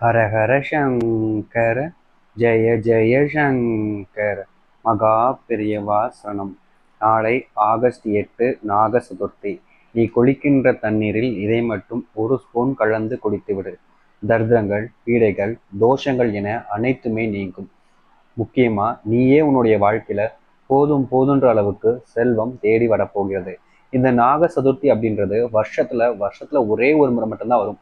ஹர ஹர சங்கர ஜெய ஜெய சங்கர. மகா பெரியவாசனம் நாளை ஆகஸ்ட் எட்டு நாக சதுர்த்தி நீ குளிக்கின்ற தண்ணீரில் இதை மட்டும் ஒரு ஸ்பூன் கலந்து குடித்துவிடு. தர்தங்கள் பீடைகள் தோஷங்கள் என அனைத்துமே நீங்கும். முக்கியமாக நீயே உன்னுடைய வாழ்க்கையில் போதும் போதுன்ற அளவுக்கு செல்வம் தேடி வரப்போகிறது. இந்த நாக சதுர்த்தி அப்படின்றது வருஷத்தில் வருஷத்தில் ஒரே ஒரு முறை மட்டும்தான் வரும்.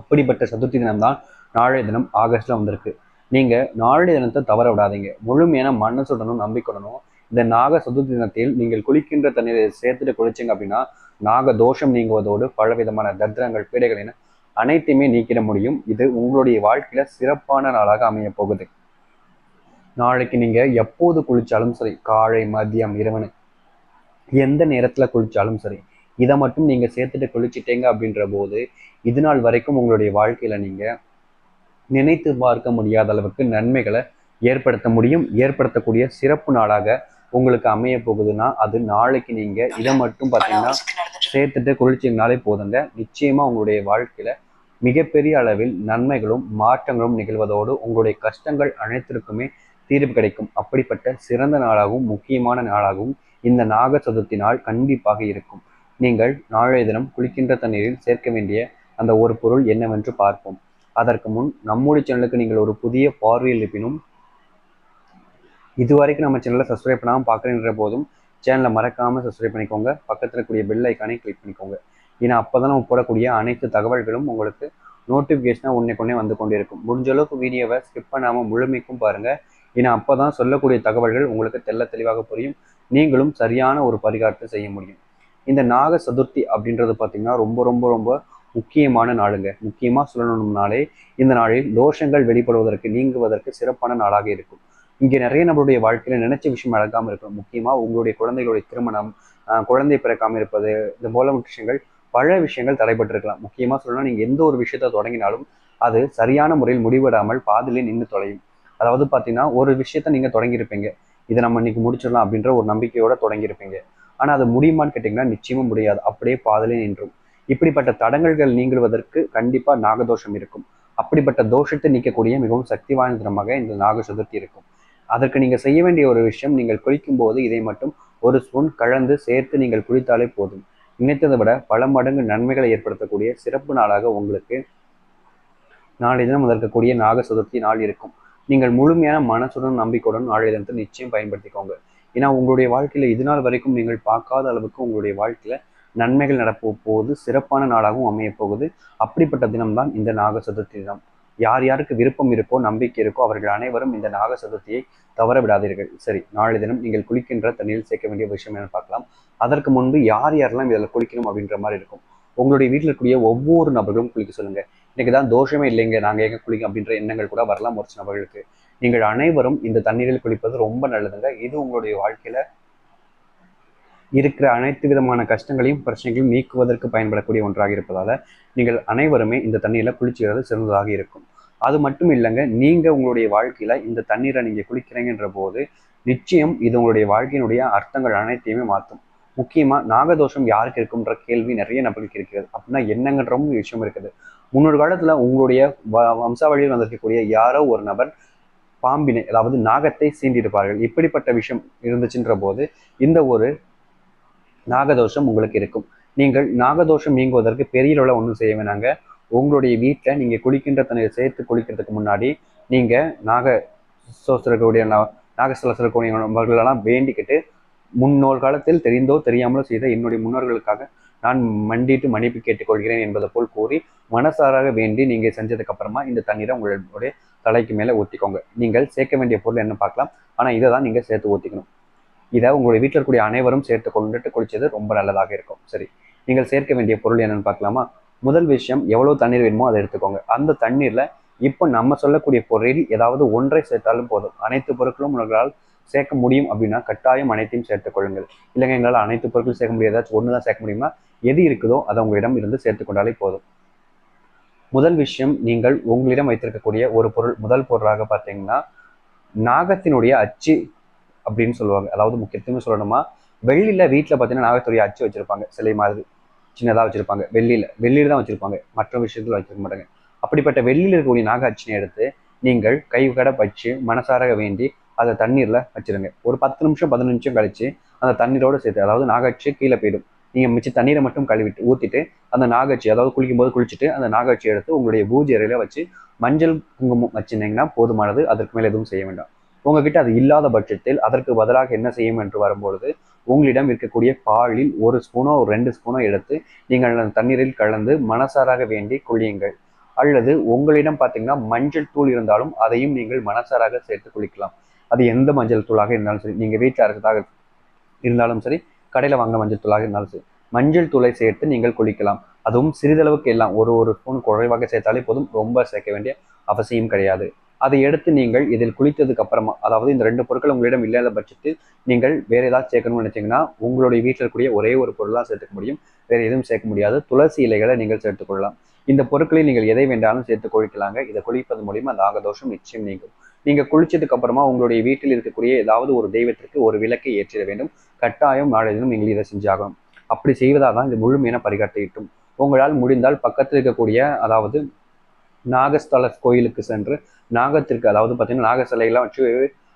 அப்படிப்பட்ட சதுர்த்தி தினம்தான் நாளைய தினம் ஆகஸ்ட்ல வந்திருக்கு. நீங்க நாளைய தினத்தை தவற விடாதீங்க. முழுமையான மனசுடனும் நம்பிக்கையுடனும் இந்த நாக சதுர்த்தி தினத்தில் நீங்கள் குளிக்கின்ற தண்ணீரை சேர்த்துட்டு குளிச்சிங்க அப்படின்னா நாக தோஷம் நீங்குவதோடு பலவிதமான தத்திரங்கள் பீடைகள் என அனைத்தையுமே நீக்கிட முடியும். இது உங்களுடைய வாழ்க்கையில சிறப்பான நாளாக அமைய போகுது. நாளைக்கு நீங்க எப்போது குளிச்சாலும் சரி காலை மதியம் இரவனு எந்த நேரத்துல குளிச்சாலும் சரி இதை மட்டும் நீங்க சேர்த்துட்டு குளிச்சிட்டீங்க அப்படின்ற போது இது நாள் வரைக்கும் உங்களுடைய வாழ்க்கையில நீங்க நினைத்து பார்க்க முடியாத அளவுக்கு நன்மைகளை ஏற்படுத்த முடியும். ஏற்படுத்தக்கூடிய சிறப்பு நாளாக உங்களுக்கு அமைய போகுதுன்னா அது நாளைக்கு நீங்க இதை மட்டும் பார்த்தீங்கன்னா சேர்த்துட்டு குளிச்சிங்கனாலே போதுங்க. நிச்சயமா உங்களுடைய வாழ்க்கையில மிகப்பெரிய அளவில் நன்மைகளும் மாற்றங்களும் நிகழ்வதோடு உங்களுடைய கஷ்டங்கள் அனைத்திற்குமே தீர்வு கிடைக்கும். அப்படிப்பட்ட சிறந்த நாளாகவும் முக்கியமான நாளாகவும் இந்த நாக சதுர்த்தி நாள் கண்டிப்பாக இருக்கும். நீங்கள் நாளைய தினம் குளிக்கின்ற தண்ணீரில் சேர்க்க வேண்டிய அந்த ஒரு பொருள் என்னவென்று பார்ப்போம். அதற்கு முன் நம்முடைய சேனலுக்கு நீங்கள் ஒரு புதிய பார்வையில் இருப்பினும் இதுவரைக்கும் நம்ம சேனலை சப்ஸ்கிரைப் பண்ணாமல் பார்க்குறேன்ற போதும் சேனலை மறக்காமல் சப்ஸ்கிரைப் பண்ணிக்கோங்க. பக்கத்தில் கூடிய பெல் ஐக்கானை கிளிக் பண்ணிக்கோங்க. ஏன்னா அப்போ தான் நம்ம போடக்கூடிய அனைத்து தகவல்களும் உங்களுக்கு நோட்டிஃபிகேஷனாக உடனே கொண்டே வந்து கொண்டே இருக்கும் முடிஞ்ச அளவுக்கு வீடியோவை ஸ்கிப் பண்ணாமல் முழுமைக்கும் பாருங்கள் ஏன்னா அப்போ தான் சொல்லக்கூடிய தகவல்கள் உங்களுக்கு தெள்ள தெளிவாக புரியும். நீங்களும் சரியான ஒரு பரிகாரத்தை செய்ய முடியும். இந்த நாக சதுர்த்தி அப்படின்றது பார்த்தீங்கன்னா ரொம்ப ரொம்ப ரொம்ப முக்கியமான நாளுங்க. முக்கியமாக சொல்லணும்னாலே இந்த நாளில் தோஷங்கள் வெளிப்படுவதற்கு நீங்குவதற்கு சிறப்பான நாளாக இருக்கும். இங்கே நிறைய நம்மளுடைய வாழ்க்கையில் நினைச்ச விஷயம் அழகாமல் இருக்கும். முக்கியமாக உங்களுடைய குழந்தைகளுடைய திருமணம் குழந்தை பிறக்காமல் இருப்பது இந்த போல விஷயங்கள் பல விஷயங்கள் தடைபட்டிருக்கலாம். முக்கியமாக சொல்லணும் நீங்கள் எந்த ஒரு விஷயத்தை தொடங்கினாலும் அது சரியான முறையில் முடிவிடாமல் பாதிலே நின்று தொலையும். அதாவது பார்த்தீங்கன்னா ஒரு விஷயத்த நீங்கள் தொடங்கியிருப்பீங்க. இதை நம்ம இன்னைக்கு முடிச்சிடலாம் அப்படின்ற ஒரு நம்பிக்கையோட தொடங்கியிருப்பீங்க. ஆனால் அது முடியுமான்னு கேட்டிங்கன்னா நிச்சயமும் முடியாது. அப்படியே பாதலே நின்றும். இப்படிப்பட்ட தடங்கல்கள் நீங்குவதற்கு கண்டிப்பாக நாகதோஷம் இருக்கும். அப்படிப்பட்ட தோஷத்தை நீக்கக்கூடிய மிகவும் சக்தி வாய்ந்த தினமாக இந்த நாக சதுர்த்தி இருக்கும். அதற்கு நீங்கள் செய்ய வேண்டிய ஒரு விஷயம் நீங்கள் குளிக்கும் போது இதை மட்டும் ஒரு ஸ்பூன் கலந்து சேர்த்து நீங்கள் குளித்தாலே போதும். நினைத்ததை விட பல மடங்கு நன்மைகளை ஏற்படுத்தக்கூடிய சிறப்பு நாளாக உங்களுக்கு நாளை தினம் அதற்கக்கூடிய நாக சதுர்த்தி நாள் இருக்கும். நீங்கள் முழுமையான மனசுடன் நம்பிக்கையுடன் நாளைய தினத்தை நிச்சயம் பயன்படுத்திக்கோங்க. ஏன்னா உங்களுடைய வாழ்க்கையில இது நாள் வரைக்கும் நீங்கள் பார்க்காத அளவுக்கு உங்களுடைய வாழ்க்கையில நன்மைகள் நடப்போ போது சிறப்பான நாளாகவும் அமைய போகுது. அப்படிப்பட்ட தினம்தான் இந்த நாக சதுர்த்தி தினம். யார் யாருக்கு விருப்பம் இருக்கோ நம்பிக்கை இருக்கோ அவர்கள் அனைவரும் இந்த நாக சதுர்த்தியை தவற விடாதீர்கள். சரி நாளை தினம் நீங்கள் குளிக்கின்ற தண்ணியில் சேர்க்க வேண்டிய விஷயம் என்ன பார்க்கலாம். அதற்கு முன்பு யார் யாரெல்லாம் இதில் குளிக்கணும் அப்படின்ற மாதிரி இருக்கும்? உங்களுடைய வீட்டில் இருக்கக்கூடிய ஒவ்வொரு நபர்களும் குளிக்க சொல்லுங்க. இன்னைக்கு தான் தோஷமே இல்லைங்க. நாங்கள் எங்க குளிக்கும் அப்படின்ற எண்ணங்கள் கூட வரலாம் ஒரு சிலவர்களுக்கு. நீங்கள் அனைவரும் இந்த தண்ணீரில் குளிப்பது ரொம்ப நல்லதுங்க. இது உங்களுடைய வாழ்க்கையில இருக்கிற அனைத்து விதமான கஷ்டங்களையும் பிரச்சனைகளையும் நீக்குவதற்கு பயன்படக்கூடிய ஒன்றாக இருப்பதால நீங்கள் அனைவருமே இந்த தண்ணீரில் குளிச்சுக்கிறது சிறந்ததாக இருக்கும். அது மட்டும் இல்லைங்க நீங்க உங்களுடைய வாழ்க்கையில இந்த தண்ணீரை நீங்க குளிக்கிறீங்கன்ற போது நிச்சயம் இது உங்களுடைய வாழ்க்கையினுடைய அர்த்தங்கள் அனைத்தையுமே மாற்றும் முக்கியமா நாகதோஷம் யாருக்கு இருக்குன்ற கேள்வி நிறைய நபர்களுக்கு இருக்கிறது. அப்படின்னா என்னங்கன்றவும் விஷயம் இருக்குது. முன்னொரு காலத்துல உங்களுடைய வ- வம்சாவளியில் வந்திருக்கக்கூடிய யாரோ ஒரு நபர் பாம்பினை அதாவது நாகத்தை சீண்டிருப்பார்கள் இப்படிப்பட்ட விஷயம் இருந்துச்சுன்ற போது இந்த ஒரு நாகதோஷம் உங்களுக்கு இருக்கும். நீங்கள் நாகதோஷம் நீங்குவதற்கு பெரிய அளவில் ஒன்றும் செய்ய வேணாங்க. உங்களுடைய வீட்டில் நீங்கள் குளிக்கின்ற தண்ணீரை சேர்த்து குளிக்கிறதுக்கு முன்னாடி நீங்கள் நாக சோசரக்கூடிய நாகஸ்தலத்தில் நபர்களெல்லாம் வேண்டிக்கிட்டு முன்னோர் காலத்தில் தெரிந்தோ தெரியாமலோ செய்த என்னுடைய முன்னோர்களுக்காக நான் மண்டிட்டு மன்னிப்பு கேட்டுக்கொள்கிறேன் என்பதை போல் கூறி மனசாராக வேண்டி நீங்கள் செஞ்சதுக்கு அப்புறமா இந்த தண்ணீரை உங்களுடைய தலைக்கு மேலே ஊற்றிக்கோங்க நீங்கள் சேர்க்க வேண்டிய பொருள் என்ன பார்க்கலாம். ஆனால் இதை தான் நீங்கள் சேர்த்து ஊற்றிக்கணும் இதை உங்களுடைய வீட்டில் இருக்கக்கூடிய அனைவரும் சேர்த்து கொண்டுட்டு குளிச்சது ரொம்ப நல்லதாக இருக்கும். சரி. நீங்கள் சேர்க்க வேண்டிய பொருள் என்னென்னு பார்க்கலாமா? முதல் விஷயம் எவ்வளோ தண்ணீர் வேணுமோ அதை எடுத்துக்கோங்க. அந்த தண்ணீர்ல இப்போ நம்ம சொல்லக்கூடிய பொருளில் ஏதாவது ஒன்றை சேர்த்தாலும் போதும். அனைத்து பொருட்களும் உங்களால் சேர்க்க முடியும் அப்படின்னா கட்டாயம் அனைத்தையும் சேர்த்துக் கொள்ளுங்கள். இல்லைங்க எங்களால் அனைத்து பொருட்களும் சேர்க்க முடியாது. ஏதாச்சும் ஒன்று தான் சேர்க்க முடியுமா? எது இருக்குதோ அதை உங்களிடம் இருந்து சேர்த்து கொண்டாலே போதும். முதல் விஷயம் நீங்கள் உங்களிடம் வைத்திருக்கக்கூடிய ஒரு பொருள் முதல் பொருளாக பார்த்தீங்கன்னா நாகத்தினுடைய அச்சு அப்படின்னு சொல்லுவாங்க. அதாவது முக்கியத்துவமே சொல்லணுமா? வெள்ளியில் வீட்டில் பார்த்தீங்கன்னா நாகத்துடைய அச்சு வச்சிருப்பாங்க. சிலை மாதிரி சின்னதாக வச்சிருப்பாங்க. வெள்ளியில் வெள்ளியில் தான் வச்சிருப்பாங்க. மற்ற விஷயத்தில் வச்சிருக்க மாட்டாங்க. அப்படிப்பட்ட வெள்ளியில் இருக்கக்கூடிய நாக அச்சினை எடுத்து நீங்கள் கை கட வச்சு மனசார வேண்டி அதை தண்ணீரில் வச்சிருங்க. ஒரு பத்து நிமிஷம் பதினஞ்சு நிமிஷம் கழிச்சு அந்த தண்ணீரோடு சேர்த்து அதாவது நாகாட்சியை கீழே போயிடும். நீங்கள் மிச்ச தண்ணீரை மட்டும் கழுவிட்டு ஊற்றிட்டு அந்த நாகாட்சி அதாவது குளிக்கும் போது குளிச்சுட்டு அந்த நாகாட்சி எடுத்து உங்களுடைய பூஜை அறையில் வச்சு மஞ்சள் குங்குமம் வச்சுருந்தீங்கன்னா போதுமானது அதற்கு மேலே எதுவும் செய்ய வேண்டாம். உங்ககிட்ட அது இல்லாத பட்சத்தில் அதற்கு பதிலாக என்ன செய்யும் என்று வரும்பொழுது உங்களிடம் இருக்கக்கூடிய பாலில் ஒரு ஸ்பூனோ ஒரு ரெண்டு ஸ்பூனோ எடுத்து நீங்கள் அந்த தண்ணீரில் கலந்து மனசாராக வேண்டி குளியுங்கள். அல்லது உங்களிடம் பார்த்தீங்கன்னா மஞ்சள் தூள் இருந்தாலும் அதையும் நீங்கள் மனசாராக சேர்த்து குளிக்கலாம். அது எந்த மஞ்சள் தூளாக இருந்தாலும் சரி நீங்கள் வீட்டில் இருக்கிறதாக இருந்தாலும் சரி கடையில் வாங்க மஞ்சள் தூளாக இருந்தாலும் சரி மஞ்சள் தூளை சேர்த்து நீங்கள் குளிக்கலாம். அதுவும் சிறிதளவுக்கு எல்லாம் ஒரு ஒரு ஸ்பூன் குறைவாக சேர்த்தாலே போதும் ரொம்ப சேர்க்க வேண்டிய அவசியம் கிடையாது. அதை எடுத்து நீங்கள் இதில் குளித்ததுக்கு அப்புறமா அதாவது இந்த ரெண்டு பொருட்கள் உங்களிடம் இல்லாத பட்சத்தில் நீங்கள் வேற ஏதாவது சேர்க்கணும்னு நினைச்சீங்கன்னா உங்களுடைய வீட்டில் இருக்கக்கூடிய ஒரே ஒரு பொருள் தான் சேர்த்துக்க முடியும். வேற எதுவும் சேர்க்க முடியாது. துளசி இலைகளை நீங்கள் சேர்த்துக்கொள்ளலாம் இந்த பொருட்களை நீங்கள் எதை வேண்டாலும் சேர்த்து குளிக்கலாங்க. இதை குளிப்பது மூலியமா அந்த ஆகதோஷம் நிச்சயம் நீங்கும். நீங்க குளிச்சதுக்கு அப்புறமா உங்களுடைய வீட்டில் இருக்கக்கூடிய ஏதாவது ஒரு தெய்வத்திற்கு ஒரு விளக்கை ஏற்றிட வேண்டும். கட்டாயம் நாளை தினம் நீங்கள் இதை செஞ்சாகணும். அப்படி செய்வதால் தான் இது முழுமையான பரிகாரத்தை ஈட்டும். உங்களால் முடிந்தால் பக்கத்தில் இருக்கக்கூடிய அதாவது நாகஸ்தல கோயிலுக்கு சென்று நாகத்திற்கு அதாவது பார்த்தீங்கன்னா நாக சிலைகள்லாம் வச்சு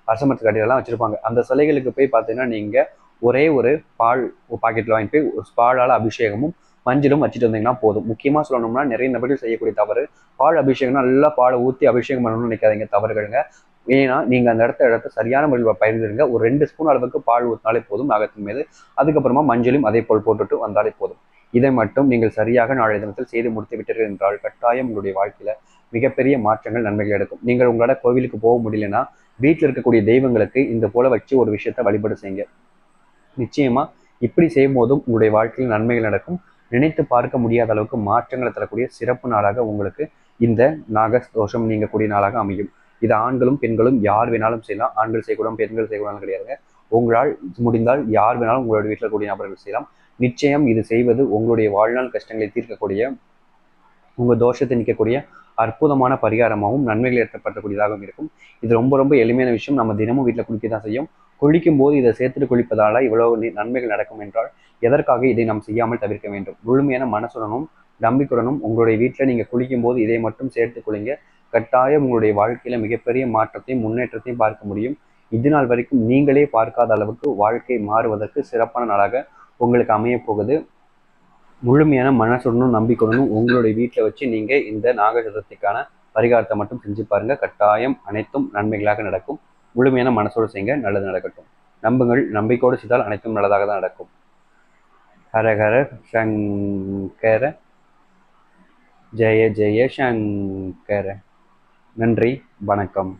அரசமரத்து கடையிலலாம் வச்சுருப்பாங்க. அந்த சிலைகளுக்கு போய் பார்த்தீங்கன்னா நீங்கள் ஒரே ஒரு பால் பாக்கெட்டில் வாங்கி போய் ஒரு பாலால் அபிஷேகமும் மஞ்சளும் வச்சுட்டு வந்தீங்கன்னா போதும். முக்கியமாக சொல்லணும்னா நிறைய நபர்கள் செய்யக்கூடிய தவறு. பால் அபிஷேகம்னா நல்லா பாலை ஊற்றி அபிஷேகம் பண்ணணும்னு நினைக்காதீங்க தவறுகளுங்க. ஏன்னா நீங்கள் அந்த இடத்த இடத்த சரியான முறையில் பயிர்ந்துருங்க ஒரு ரெண்டு ஸ்பூன் அளவுக்கு பால் ஊற்றினாலே போதும் நாகத்தின் மீது அதுக்கப்புறமா மஞ்சளும் அதே போல் போட்டுட்டு வந்தாலே போதும். இதை மட்டும் நீங்கள் சரியாக நாளைய தினத்தில் செய்து முடித்து விட்டீர்கள் என்றால் கட்டாயம் உங்களுடைய வாழ்க்கையில மிகப்பெரிய மாற்றங்கள் நன்மைகள் எடுக்கும். நீங்கள் உங்களோட கோவிலுக்கு போக முடியலன்னா வீட்டில் இருக்கக்கூடிய தெய்வங்களுக்கு இந்த போல வச்சு ஒரு விஷயத்த வழிபாடு செய்யுங்க. நிச்சயமா இப்படி செய்யும் போதும் உங்களுடைய வாழ்க்கையில் நன்மைகள் நடக்கும். நினைத்து பார்க்க முடியாத அளவுக்கு மாற்றங்களை தரக்கூடிய சிறப்பு நாளாக உங்களுக்கு இந்த நாக தோஷம் நீங்கக்கூடிய நாளாக அமையும். இது ஆண்களும் பெண்களும் யார் வேணாலும் செய்யலாம். ஆண்கள் செய்யக்கூடாது பெண்கள் செய்யக்கூடாது கிடையாதுங்க. உங்களால் முடிந்தால் யார் வேணாலும் உங்களுடைய வீட்டில் கூடிய நபர்கள் செய்யலாம். நிச்சயம் இது செய்வது உங்களுடைய வாழ்நாள் கஷ்டங்களை தீர்க்கக்கூடிய உங்கள் தோஷத்தை நிற்கக்கூடிய அற்புதமான பரிகாரமாகவும் நன்மைகள் ஏற்படுத்தக்கூடியதாகவும் இருக்கும். இது ரொம்ப ரொம்ப எளிமையான விஷயம். நம்ம தினமும் வீட்டில் குளிக்க தான் செய்யும். குளிக்கும் போது இதை சேர்த்துட்டு குளிப்பதால் இவ்வளவு நன்மைகள் நடக்கும் என்றால் எதற்காக இதை நாம் செய்யாமல் தவிர்க்க வேண்டும்? முழுமையான மனசுடனும் நம்பிக்கையுடனும் உங்களுடைய வீட்டில் நீங்கள் குளிக்கும் போது இதை மட்டும் சேர்த்து குளிங்க. கட்டாயம் உங்களுடைய வாழ்க்கையில் மிகப்பெரிய மாற்றத்தையும் முன்னேற்றத்தையும் பார்க்க முடியும். இது நாள் வரைக்கும் நீங்களே பார்க்காத அளவுக்கு வாழ்க்கை மாறுவதற்கு சிறப்பான நாளாக உங்களுக்கு அமைய போகுது முழுமையான மனசுடனும் நம்பிக்கையுடனும் உங்களுடைய வீட்டில் வச்சு நீங்கள் இந்த நாக சதுர்த்திக்கான பரிகாரத்தை மட்டும் செஞ்சு பாருங்கள் கட்டாயம் அனைத்தும் நன்மைகளாக நடக்கும். முழுமையான மனசோடு செய்யுங்க. நல்லது நடக்கட்டும். நம்புங்கள். நம்பிக்கையோடு செய்தால் அனைத்தும் நல்லதாக தான் நடக்கும். ஹரஹர சங்கர. ஜெய ஜெய சங்கர. நன்றி. வணக்கம்.